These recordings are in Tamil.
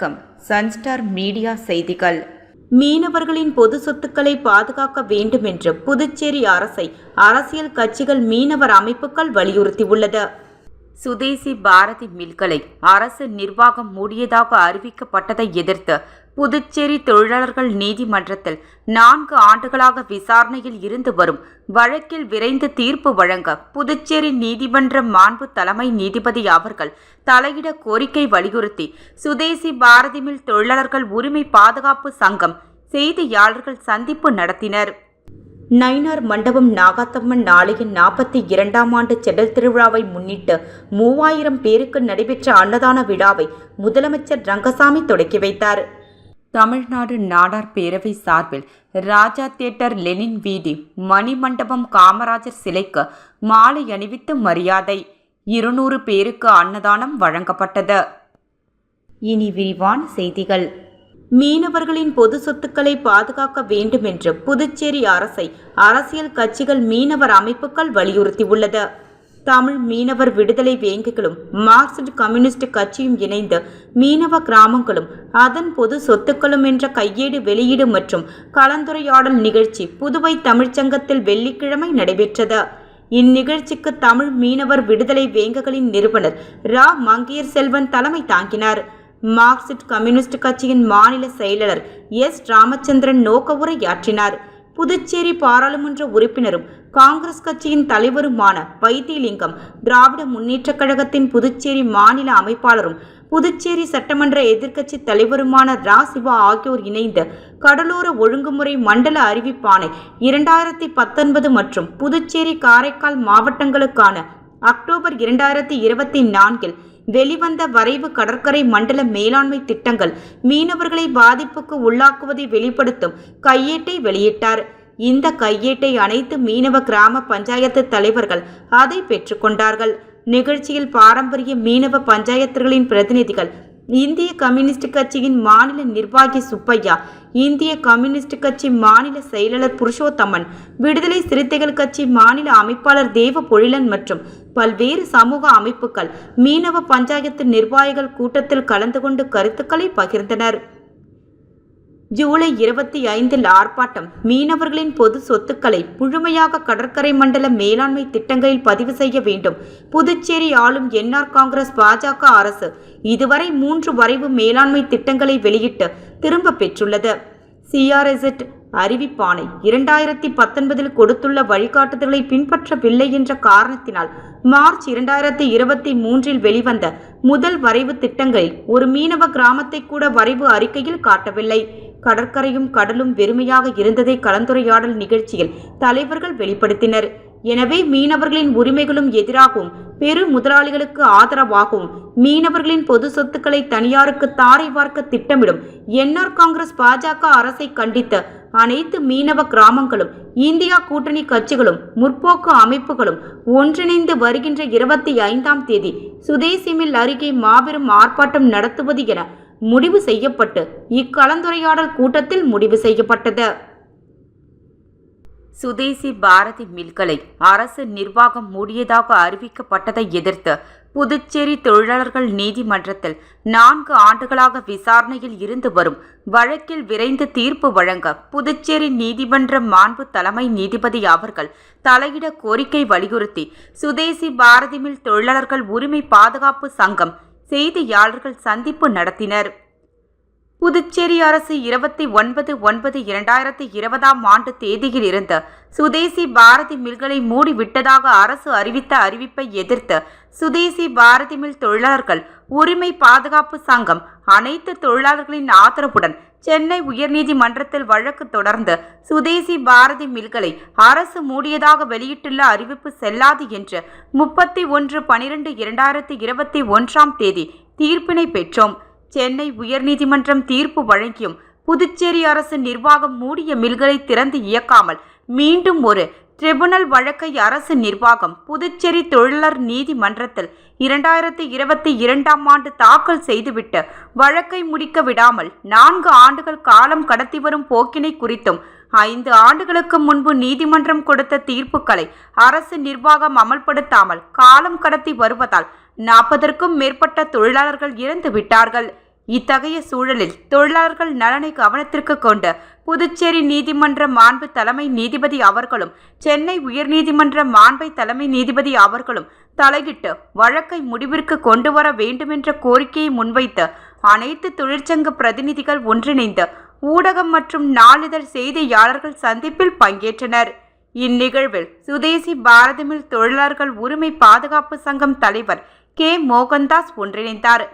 வணக்கம். சன்ஸ்டார் மீடியா செய்திகள். மீனவர்களின் பொது சொத்துக்களை பாதுகாக்க வேண்டும் என்று புதுச்சேரி அரசை அரசியல் கட்சிகள் மீனவர் அமைப்புகள் வலியுறுத்தியுள்ளது. சுதேசி பாரதி மில்களை அரசு நிர்வாகம் மூடியதாக அறிவிக்கப்பட்டதை எதிர்த்து புதுச்சேரி தொழிலாளர்கள் நீதிமன்றத்தில் நான்கு ஆண்டுகளாக விசாரணையில் இருந்து வரும் வழக்கில் விரைந்து தீர்ப்பு வழங்க புதுச்சேரி நீதிமன்ற மாண்பு தலைமை நீதிபதி அவர்கள் தலையிட கோரிக்கை வலியுறுத்தி சுதேசி பாரதி மில் தொழிலாளர்கள் உரிமை பாதுகாப்பு சங்கம் செய்தியாளர்கள் சந்திப்பு நடத்தினர். நயினார் மண்டபம் நாகாத்தம்மன் நாளையின் நாற்பத்தி இரண்டாம் ஆண்டு செடல் திருவிழாவை முன்னிட்டு மூவாயிரம் பேருக்கு நடைபெற்ற அன்னதான விழாவை முதலமைச்சர் ரங்கசாமி தொடக்கி வைத்தார். தமிழ்நாடு நாடார் பேரவை சார்பில் ராஜா தியேட்டர் லெனின் வீதி மணிமண்டபம் காமராஜர் சிலைக்கு மாலை அணிவித்து மரியாதை. இருநூறு பேருக்கு அன்னதானம் வழங்கப்பட்டது. இனி விரிவான செய்திகள். மீனவர்களின் பொது சொத்துக்களை பாதுகாக்க வேண்டும் என்று புதுச்சேரி அரசை அரசியல் கட்சிகள் மீனவர் அமைப்புகள் வலியுறுத்தியுள்ளது. தமிழ் மீனவர் விடுதலை வேங்கிகளும் மார்க்சிஸ்ட் கம்யூனிஸ்ட் கட்சியும் இணைந்து மீனவ கிராமங்களும் அதன் பொது சொத்துக்களும் என்ற கையேடு வெளியீடு மற்றும் கலந்துரையாடல் நிகழ்ச்சி புதுவை தமிழ்ச்சங்கத்தில் வெள்ளிக்கிழமை நடைபெற்றது. இந்நிகழ்ச்சிக்கு தமிழ் மீனவர் விடுதலை வேங்ககளின் நிறுவனர் ரா. மங்கையர் செல்வன் தலைமை தாங்கினார். மார்க்சிஸ்ட் கம்யூனிஸ்ட் கட்சியின் மாநில செயலாளர் எஸ். ராமச்சந்திரன் நோக்க உரையாற்றினார். புதுச்சேரி பாராளுமன்ற உறுப்பினரும் காங்கிரஸ் கட்சியின் தலைவருமான வைத்தியலிங்கம் திராவிட முன்னேற்றக் கழகத்தின் புதுச்சேரி மாநில அமைப்பாளரும் புதுச்சேரி சட்டமன்ற எதிர்க்கட்சி தலைவருமான ரா. சிவா ஆகியோர் இணைந்து கடலோர ஒழுங்குமுறை மண்டல அறிவிப்பானை இரண்டாயிரத்தி பத்தொன்பது மற்றும் புதுச்சேரி காரைக்கால் மாவட்டங்களுக்கான அக்டோபர் இரண்டாயிரத்தி இருபத்தி நான்கில் வெளிவந்த வரைவு கடற்கரை மண்டல மேலாண்மை திட்டங்கள் மீனவர்களை பாதிப்புக்கு உள்ளாக்குவதை வெளிப்படுத்தும் கையேட்டை வெளியிட்டார். இந்த கையேட்டை அனைத்து மீனவ கிராம பஞ்சாயத்து தலைவர்கள் அதை பெற்றுக்கொண்டார்கள் நிகழ்ச்சியில் பாரம்பரிய மீனவ பஞ்சாயத்துகளின் பிரதிநிதிகள் இந்திய கம்யூனிஸ்ட் கட்சியின் மாநில நிர்வாகி சுப்பையா இந்திய கம்யூனிஸ்ட் கட்சி மாநில செயலாளர் புருஷோத்தமன் விடுதலை சிறுத்தைகள் கட்சி மாநில அமைப்பாளர் தேவ பொழிலன் மற்றும் பல்வேறு சமூக அமைப்புகள் மீனவ பஞ்சாயத்து நிர்வாகிகள் கூட்டத்தில் கலந்து கொண்டு கருத்துக்களை பகிர்ந்தனர். ஜூலை இருபத்தி ஐந்தில் ஆர்ப்பாட்டம். மீனவர்களின் பொது சொத்துக்களை முழுமையாக கடற்கரை மண்டல மேலாண்மை திட்டங்களில் பதிவு செய்ய வேண்டும். புதுச்சேரி ஆளும் என்ஆர் காங்கிரஸ் பாஜக அரசு இதுவரை மூன்று வரைவு மேலாண்மை திட்டங்களை வெளியிட்டு திரும்ப பெற்றுள்ளது. சிஆர்எஸ்எட் அறிவிப்பானை. இரண்டாயிரத்தி பத்தொன்பதில் கொடுத்துள்ள வழிகாட்டுதல்களை பின்பற்றவில்லை என்ற காரணத்தினால் மார்ச் இரண்டாயிரத்தி இருபத்தி மூன்றில் வெளிவந்த முதல் வரைவு திட்டங்களில் ஒரு மீனவ கிராமத்தை கூட வரைவு அறிக்கையில் காட்டவில்லை. கடற்கரையும் கடலும் வெறுமையாக இருந்ததை கலந்துரையாடல் நிகழ்ச்சியில் தலைவர்கள் வெளிப்படுத்தினர். எனவே மீனவர்களின் உரிமைகளும் எதிராகும். பெரு முதலாளிகளுக்கு ஆதரவாகவும் மீனவர்களின் பொது சொத்துக்களை தனியாருக்கு தாரை பார்க்க திட்டமிடும். என்ஆர் காங்கிரஸ் பாஜக அரசை கண்டித்த அனைத்து மீனவ கிராமங்களும் இந்தியா கூட்டணி கட்சிகளும் முற்போக்கு அமைப்புகளும் ஒன்றிணைந்து வருகின்ற இருபத்தி ஐந்தாம் தேதி சுதேசி மில் அருகே மாபெரும் ஆர்ப்பாட்டம் நடத்துவது என முடிவு செய்யப்பட்டு இக்கலந்துரையாடல் கூட்டத்தில் முடிவு செய்யப்பட்டது. சுதேசி பாரதி மில்களை அரசு நிர்வாகம் மூடியதாக அறிவிக்கப்பட்டதை எதிர்த்து புதுச்சேரி தொழிலாளர்கள் நீதிமன்றத்தில் நான்கு ஆண்டுகளாக விசாரணையில் இருந்து வரும் வழக்கில் விரைந்து தீர்ப்பு வழங்க புதுச்சேரி நீதிமன்ற மாண்பு தலைமை நீதிபதி அவர்கள் தலையிட கோரிக்கை வலியுறுத்தி சுதேசி பாரதி மில் தொழிலாளர்கள் உரிமை பாதுகாப்பு சங்கம் செய்தியாளர்கள் சந்திப்பு நடத்தினர். புதுச்சேரி அரசு இருபத்தி ஒன்பது ஒன்பது இரண்டாயிரத்தி இருபதாம் ஆண்டு தேதியில் இருந்து சுதேசி பாரதி மில்களை மூடிவிட்டதாக அரசு அறிவித்த அறிவிப்பை எதிர்த்து சுதேசி பாரதி மில் தொழிலாளர்கள் உரிமை பாதுகாப்பு சங்கம் அனைத்து தொழிலாளர்களின் ஆதரவுடன் சென்னை உயர்நீதிமன்றத்தில் வழக்கு தொடர்ந்து சுதேசி பாரதி மில்களை அரசு மூடியதாக வெளியிட்டுள்ள அறிவிப்பு செல்லாது என்று முப்பத்தி ஒன்று பனிரெண்டு இரண்டாயிரத்தி இருபத்தி ஒன்றாம் தேதி தீர்ப்பினை பெற்றோம். சென்னை உயர்நீதிமன்றம் தீர்ப்பு வழங்கியும் புதுச்சேரி அரசு நிர்வாகம் மூடிய மில்களை திறந்து இயக்காமல் மீண்டும் ஒரு ட்ரிபுனல் வழக்கை அரசு நிர்வாகம் புதுச்சேரி தொழிலர் நீதிமன்றத்தில் இரண்டாயிரத்தி இருபத்தி இரண்டாம் ஆண்டு தாக்கல் செய்துவிட்டு வழக்கை முடிக்க விடாமல் நான்கு ஆண்டுகள் காலம் கடத்தி வரும் போக்கினை குறித்தும் ஐந்து ஆண்டுகளுக்கு முன்பு நீதிமன்றம் கொடுத்த தீர்ப்புகளை அரசு நிர்வாகம் அமல்படுத்தாமல் காலம் கடத்தி வருவதால் நாற்பதற்கும் மேற்பட்ட தொழிலாளர்கள் இறந்து விட்டார்கள். இத்தகைய சூழலில் தொழிலாளர்கள் நலனை கவனத்திற்கு கொண்டு புதுச்சேரி நீதிமன்ற மாண்பு தலைமை நீதிபதி அவர்களும் சென்னை உயர்நீதிமன்ற மாண்பை தலைமை நீதிபதி அவர்களும் தலையிட்டு வழக்கை முடிவிற்கு கொண்டு வர வேண்டுமென்ற கோரிக்கையை முன்வைத்து அனைத்து தொழிற்சங்க பிரதிநிதிகள் ஒன்றிணைந்து ஊடகம் மற்றும் நாளிதழ் செய்தியாளர்கள் சந்திப்பில் பங்கேற்றனர். இந்நிகழ்வில் சுதேசி பாரதமில் தொழிலாளர்கள் உரிமை பாதுகாப்பு சங்கம் தலைவர் கே. மோகன்தாஸ் ஒன்றிணைந்தார்.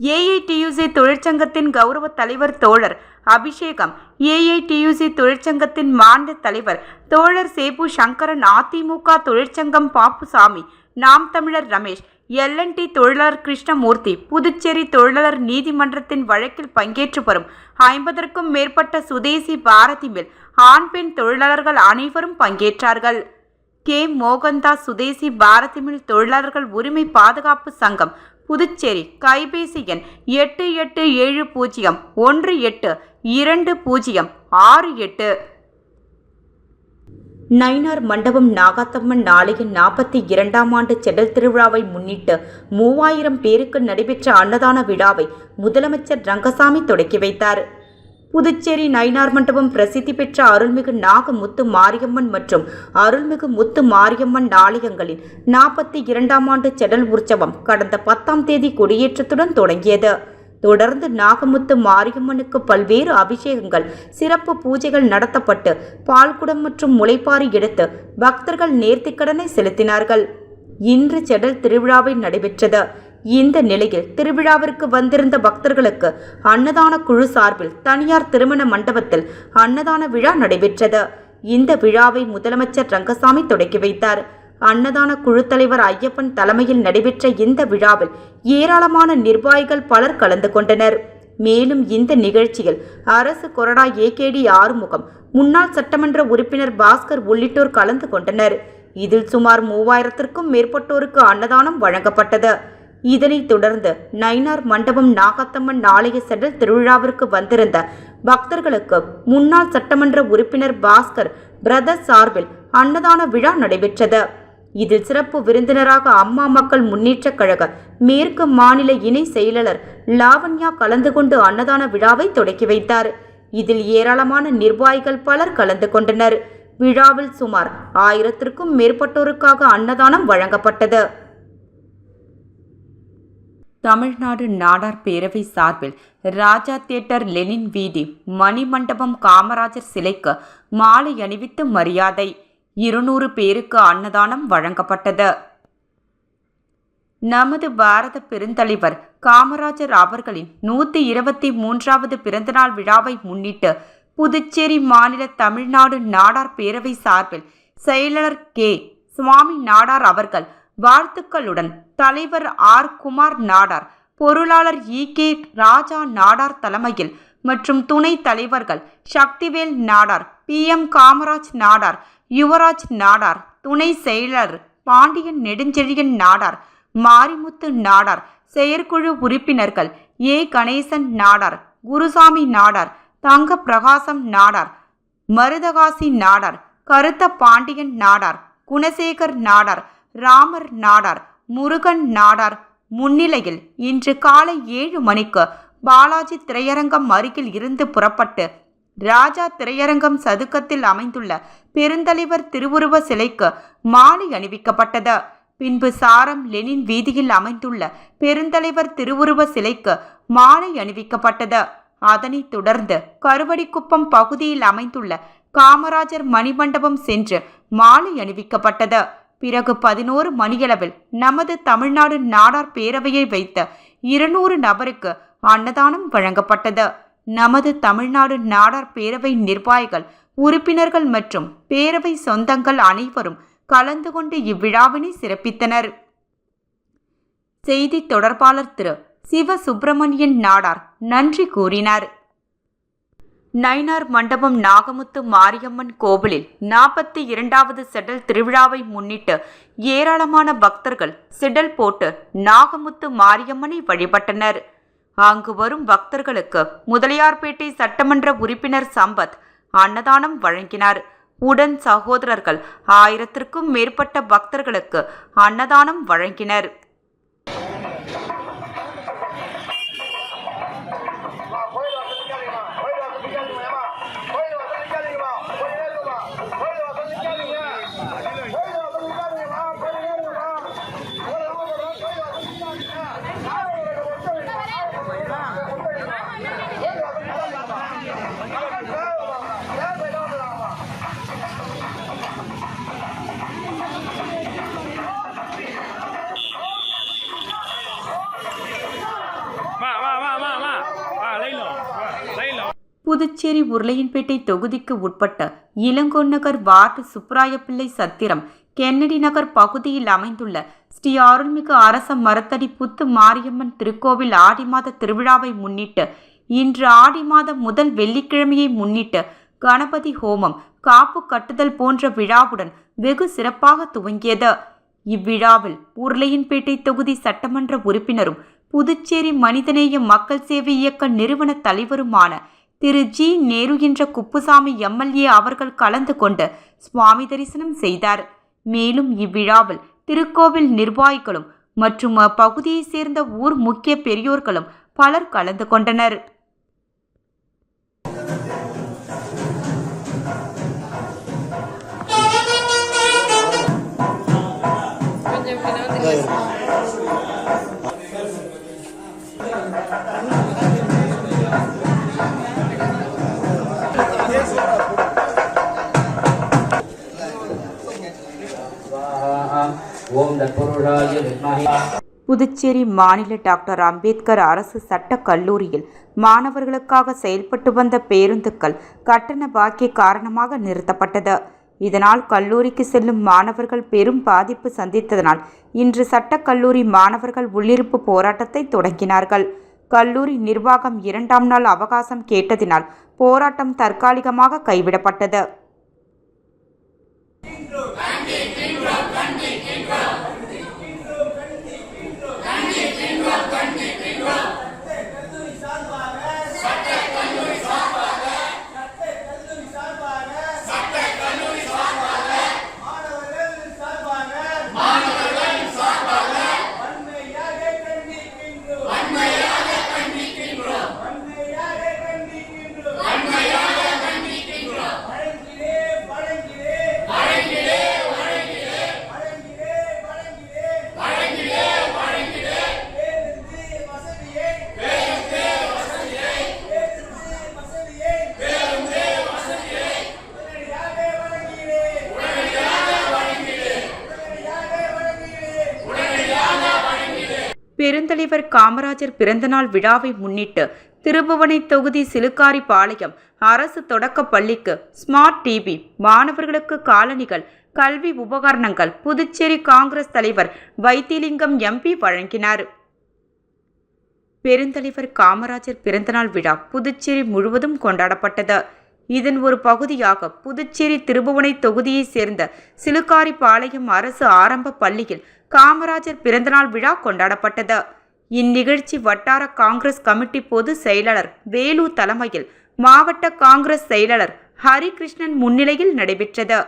ஏஐடியூசி தொழிற்சங்கத்தின் கௌரவ தலைவர் தோழர் அபிஷேகம் ஏஐடியூசி தொழிற்சங்கத்தின் மாநில தலைவர் தோழர் சேபு சங்கரன் அதிமுக தொழிற்சங்கம் பாப்புசாமி நாம் தமிழர் ரமேஷ் எல்என்டி தொழிலாளர் கிருஷ்ணமூர்த்தி புதுச்சேரி தொழிலாளர் நீதிமன்றத்தின் வழக்கில் பங்கேற்று வரும் ஐம்பதற்கும் மேற்பட்ட சுதேசி பாரதி மில் ஆண் பெண் தொழிலாளர்கள் அனைவரும் பங்கேற்றார்கள். கே. மோகன்தாஸ் சுதேசி பாரதி மில் தொழிலாளர்கள் உரிமை பாதுகாப்பு சங்கம் புதுச்சேரி கைபேசி எண் எட்டு எட்டு ஏழு பூஜ்ஜியம் ஒன்று எட்டு இரண்டு பூஜ்ஜியம் ஆறு எட்டு. நயினார் மண்டபம் நாகாத்தம்மன் ஆலய நாற்பத்தி இரண்டாம் ஆண்டு செடல் திருவிழாவை முன்னிட்டு மூவாயிரம் பேருக்கு நடைபெற்ற அன்னதான விழாவை முதலமைச்சர் ரங்கசாமி தொடக்கி வைத்தார். புதுச்சேரி நயினார் மண்டபம் பிரசித்தி பெற்ற அருள்மிகு நாகமுத்து மாரியம்மன் மற்றும் அருள்மிகு முத்து மாரியம்மன் ஆலயங்களின் நாற்பத்தி இரண்டாம் ஆண்டு செடல் உற்சவம் கடந்த பத்தாம் தேதி கொடியேற்றத்துடன் தொடங்கியது. தொடர்ந்து நாகமுத்து மாரியம்மனுக்கு பல்வேறு அபிஷேகங்கள் சிறப்பு பூஜைகள் நடத்தப்பட்டு பால்குடம் மற்றும் முளைப்பாரி எடுத்து பக்தர்கள் நேர்த்திக்கடனை செலுத்தினார்கள். இன்று செடல் திருவிழாவை நடைபெற்றது. இந்த நிலையில் திருவிழாவிற்கு வந்திருந்த பக்தர்களுக்கு அன்னதான குழு சார்பில் தனியார் திருமண மண்டபத்தில் அன்னதான விழா நடைபெற்றது. இந்த விழாவை முதலமைச்சர் ரங்கசாமி தொடக்கி வைத்தார். அன்னதான குழு தலைவர் ஐயப்பன் தலைமையில் நடைபெற்ற இந்த விழாவில் ஏராளமான நிர்வாகிகள் பலர் கலந்து கொண்டனர். மேலும் இந்த நிகழ்ச்சியில் அரசு கொறடா ஏகேடி ஆறுமுகம் முன்னாள் சட்டமன்ற உறுப்பினர் பாஸ்கர் உள்ளிட்டோர் கலந்து கொண்டனர். இதில் சுமார் மூவாயிரத்திற்கும் மேற்பட்டோருக்கு அன்னதானம் வழங்கப்பட்டது. இதனைத் தொடர்ந்து நயினார் மண்டபம் நாகத்தம்மன் ஆலய செடல் திருவிழாவிற்கு வந்திருந்த பக்தர்களுக்கு முன்னாள் சட்டமன்ற உறுப்பினர் பாஸ்கர் பிரதர் சார்பில் அன்னதான விழா நடைபெற்றது. இதில் சிறப்பு விருந்தினராக அம்மா மக்கள் முன்னேற்றக் கழக மேற்கு மாநில இணை செயலாளர் லாவண்யா கலந்து கொண்டு அன்னதான விழாவை தொடக்கி வைத்தார். இதில் ஏராளமான நிர்வாகிகள் பலர் கலந்து கொண்டனர். விழாவில் சுமார் ஆயிரத்திற்கும் மேற்பட்டோருக்காக அன்னதானம் வழங்கப்பட்டது. தமிழ்நாடு நாடார் பேரவை சார்பில் ராஜா தியேட்டர் லெனின் வீதி மணிமண்டபம் காமராஜர் சிலைக்கு மாலை அணிவித்து மரியாதை இருநூறு பேருக்கு அன்னதானம் வழங்கப்பட்டது. நமது பாரத பெருந்தலைவர் காமராஜர் அவர்களின் நூற்றி இருபத்தி மூன்றாவது பிறந்தநாள் விழாவை முன்னிட்டு புதுச்சேரி மாநில தமிழ்நாடு நாடார் பேரவை சார்பில் செயலாளர் கே. சுவாமி நாடார் அவர்கள் வாழ்த்துக்களுடன் தலைவர் ஆர். குமார் நாடார் பொருளாளர் இ. கே. ராஜா நாடார் தலைமையில் மற்றும் துணை தலைவர்கள் சக்திவேல் நாடார் பி. எம். காமராஜ் நாடார் யுவராஜ் நாடார் துணை செயலர் பாண்டியன் நெடுஞ்செழியன் நாடார் மாரிமுத்து நாடார் செயற்குழு உறுப்பினர்கள் ஏ. கணேசன் நாடார் குருசாமி நாடார் தங்க பிரகாசம் நாடார் மருதகாசி நாடார் கருத்த பாண்டியன் நாடார் குணசேகர் நாடார் ராமர் நாடார் முருகன் நாடார். முன்னிலையில் இன்று காலை ஏழு மணிக்கு பாலாஜி திரையரங்கம் அருகில் இருந்து புறப்பட்டு ராஜா திரையரங்கம் சதுக்கத்தில் அமைந்துள்ள பெருந்தலைவர் திருவுருவ சிலைக்கு மாலை அணிவிக்கப்பட்டது. பின்பு சாரம் லெனின் வீதியில் அமைந்துள்ள பெருந்தலைவர் திருவுருவ சிலைக்கு மாலை அணிவிக்கப்பட்டது. அதனைத் தொடர்ந்து கருவடிக்குப்பம் பகுதியில் அமைந்துள்ள காமராஜர் மணிமண்டபம் சென்று மாலை அணிவிக்கப்பட்டது. பிறகு பதினோரு மணியளவில் நமது தமிழ்நாடு நாடார் பேரவையை வைத்த இருநூறு நபருக்கு அன்னதானம் வழங்கப்பட்டது. நமது தமிழ்நாடு நாடார் பேரவை நிர்வாகிகள் உறுப்பினர்கள் மற்றும் பேரவை சொந்தங்கள் அனைவரும் கலந்து கொண்டு இவ்விழாவினை சிறப்பித்தனர். செய்தி தொடர்பாளர் திரு. சிவ சுப்பிரமணியன் நாடார் நன்றி கூறினார். நயினார் மண்டபம் நாகமுத்து மாரியம்மன் கோவிலில் நாற்பத்தி இரண்டாவது செடல் திருவிழாவை முன்னிட்டு ஏராளமான பக்தர்கள் செடல் போட்டு நாகமுத்து மாரியம்மனை வழிபட்டனர். அங்கு வரும் பக்தர்களுக்கு முதலியார்பேட்டை சட்டமன்ற உறுப்பினர் சம்பத் அன்னதானம் வழங்கினார். உடன் சகோதரர்கள் ஆயிரத்திற்கும் மேற்பட்ட பக்தர்களுக்கு அன்னதானம் வழங்கினர். புதுச்சேரி உருளையன்பேட்டை தொகுதிக்கு உட்பட்ட இளங்கோன் நகர் வார்டு சுப்ராயப்பிள்ளை சத்திரம் கென்னடி நகர் பகுதியில் அமைந்துள்ள ஸ்ரீ அருள்மிகு அரச மரத்தடி புத்து மாரியம்மன் திருக்கோவில் ஆடி மாத திருவிழாவை முன்னிட்டு இன்று ஆடி மாதம் முதல் வெள்ளிக்கிழமையை முன்னிட்டு கணபதி ஹோமம் காப்பு கட்டுதல் போன்ற விழாவுடன் வெகு சிறப்பாக துவங்கியது. இவ்விழாவில் உருளையன்பேட்டை தொகுதி சட்டமன்ற உறுப்பினரும் புதுச்சேரி மனிதநேய மக்கள் சேவை இயக்க நிறுவன தலைவருமான திரு ஜி நேரு என்ற குப்புசாமி எம்எல்ஏ அவர்கள் கலந்து கொண்டு சுவாமி தரிசனம் செய்தார் மேலும் இவ்விழாவில் திருக்கோவில் நிர்வாகிகளும் மற்றும் அப்பகுதியைச் சேர்ந்த ஊர் முக்கிய பெரியோர்களும் பலர் கலந்து கொண்டனர் Thank you. புதுச்சேரி மாநில டாக்டர் அம்பேத்கர் அரசு சட்டக் கல்லூரியில் மாணவர்களுக்காக செயல்பட்டு வந்த பேருந்துகள் கட்டண பாக்கிய காரணமாக நிறுத்தப்பட்டது. இதனால் கல்லூரிக்கு செல்லும் மாணவர்கள் பெரும் பாதிப்பு சந்தித்ததனால் இன்று சட்டக்கல்லூரி மாணவர்கள் உள்ளிருப்பு போராட்டத்தை தொடங்கினார்கள். கல்லூரி நிர்வாகம் இரண்டாம் நாள் அவகாசம் கேட்டதினால் போராட்டம் தற்காலிகமாக கைவிடப்பட்டது. பெருந்தலைவர் காமராஜர் பிறந்தநாள் விழாவை முன்னிட்டு திருபுவனை தொகுதி சிலுக்காரி பாளையம் அரசு தொடக்க பள்ளிக்கு ஸ்மார்ட் டிவி மாணவர்களுக்கு காலணிகள் கல்வி உபகரணங்கள் புதுச்சேரி காங்கிரஸ் தலைவர் வைத்திலிங்கம் எம்பி வழங்கினார். பெருந்தலைவர் காமராஜர் பிறந்தநாள் விழா புதுச்சேரி முழுவதும் கொண்டாடப்பட்டது. இதன் ஒரு பகுதியாக புதுச்சேரி திருபுவனை தொகுதியைச் சேர்ந்த சிலுக்காரிபாளையம் அரசு ஆரம்ப பள்ளியில் காமராஜர் பிறந்தநாள் விழா கொண்டாடப்பட்டது. இந்நிகழ்ச்சி வட்டார காங்கிரஸ் கமிட்டி பொதுச் செயலாளர் வேலு தலைமையில் மாவட்ட காங்கிரஸ் செயலாளர் ஹரிகிருஷ்ணன் முன்னிலையில் நடைபெற்றது.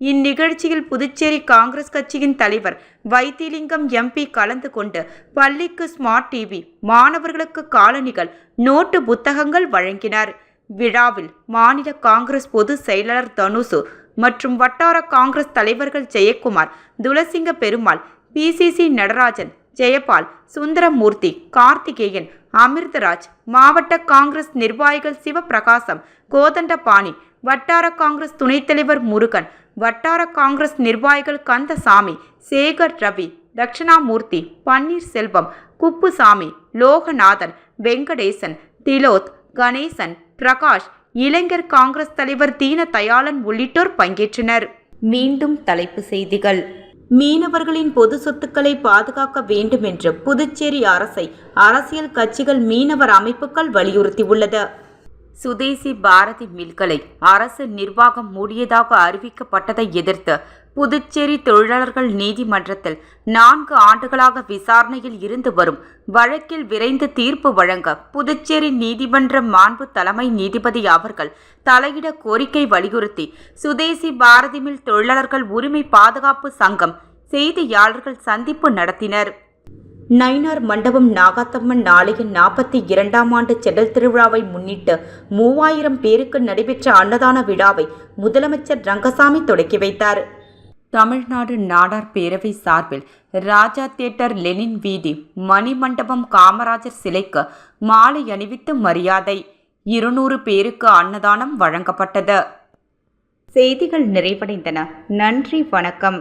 இந்நிகழ்ச்சியில் புதுச்சேரி காங்கிரஸ் கட்சியின் தலைவர் வைத்திலிங்கம் எம்பி கலந்து கொண்டு பள்ளிக்கு ஸ்மார்ட் டிவி மாணவர்களுக்கு காலணிகள் நோட்டு புத்தகங்கள் வழங்கினார். விழாவில் மாநில காங்கிரஸ் பொதுச் செயலாளர் தனுசு மற்றும் வட்டார காங்கிரஸ் தலைவர்கள் ஜெயக்குமார் துளசிங்க பெருமாள் பிசிசி நடராஜன் ஜெயபால் சுந்தரமூர்த்தி கார்த்திகேயன் அமிர்தராஜ் மாவட்ட காங்கிரஸ் நிர்வாகிகள் சிவபிரகாசம் கோதண்டபாணி வட்டார காங்கிரஸ் துணைத் தலைவர் முருகன் வட்டார காங்கிரஸ் நிர்வாகிகள் கந்தசாமி சேகர் ரவி தட்சிணாமூர்த்தி பன்னீர்செல்வம் குப்புசாமி லோகநாதன் வெங்கடேசன் திலோத் கணேசன் பிரகாஷ் இளைஞர் காங்கிரஸ் தலைவர் தீன தயாளன் உள்ளிட்டோர் பங்கேற்றனர். மீண்டும் தலைப்பு செய்திகள். மீனவர்களின் பொது சொத்துக்களை பாதுகாக்க வேண்டும் என்று புதுச்சேரி அரசை அரசியல் கட்சிகள் மீனவர் அமைப்புகள் வலியுறுத்தியுள்ளது. சுதேசி பாரதி மில்களை அரசு நிர்வாகம் மூடியதாக அறிவிக்கப்பட்டதை எதிர்த்து புதுச்சேரி தொழிலாளர்கள் நீதிமன்றத்தில் நான்கு ஆண்டுகளாக விசாரணையில் இருந்து வரும் வழக்கில் விரைந்து தீர்ப்பு வழங்க புதுச்சேரி நீதிமன்ற மாண்பு தலைமை நீதிபதி அவர்கள் தலையிட கோரிக்கை வலியுறுத்தி சுதேசி பாரதி மில் தொழிலாளர்கள் உரிமை பாதுகாப்பு சங்கம் செய்தியாளர்கள் சந்திப்பு நடத்தினர். நயினார் மண்டபம் நாகாத்தம்மன் நாளையின் நாற்பத்தி இரண்டாம் ஆண்டு செடல் திருவிழாவை முன்னிட்டு மூவாயிரம் பேருக்கு நடைபெற்ற அன்னதான விழாவை முதலமைச்சர் ரங்கசாமி தொடக்கி வைத்தார். தமிழ்நாடு நாடார் பேரவை சார்பில் ராஜா தியேட்டர் லெனின் வீதி மணிமண்டபம் காமராஜர் சிலைக்கு மாலை அணிவித்து மரியாதை. இருநூறு பேருக்கு அன்னதானம் வழங்கப்பட்டது. செய்திகள் நிறைவடைந்தன. நன்றி வணக்கம்.